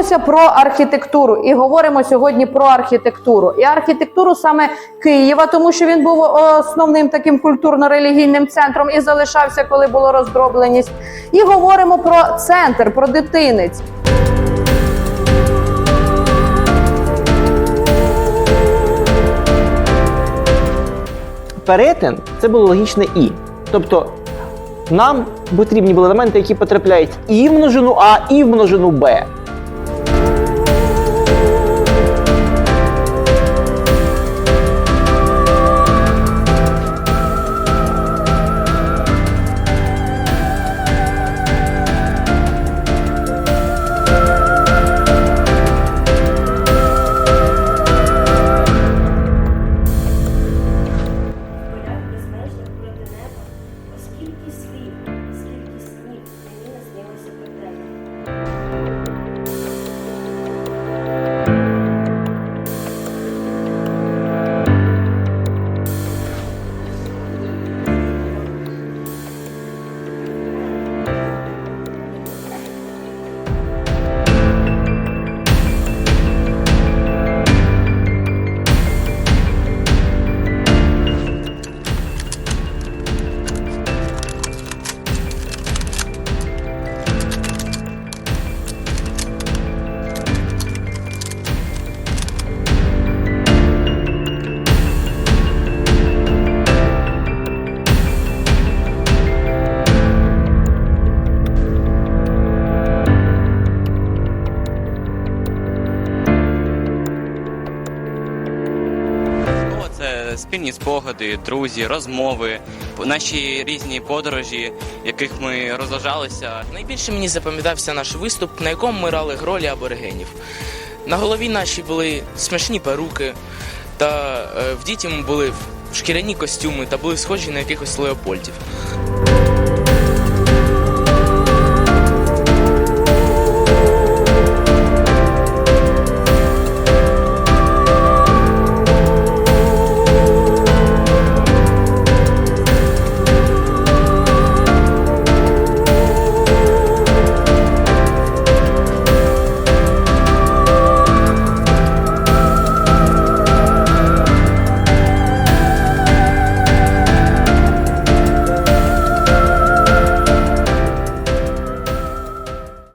Спілкуємося про архітектуру і говоримо сьогодні про архітектуру. І архітектуру саме Києва, тому що він був основним таким культурно-релігійним центром і залишався, коли була роздробленість. І говоримо про центр, про дитинець. Перетин це було логічне і. Тобто нам потрібні були елементи, які потрапляють і в множину А, і в множину Б. спільні спогади, друзі, розмови, наші різні подорожі, яких ми розважалися. Найбільше мені запам'ятався наш виступ, на якому ми грали ролі аборигенів. На голові наші були смішні перуки, та е, в діті ми були шкіряні костюми та були схожі на якихось леопольдів.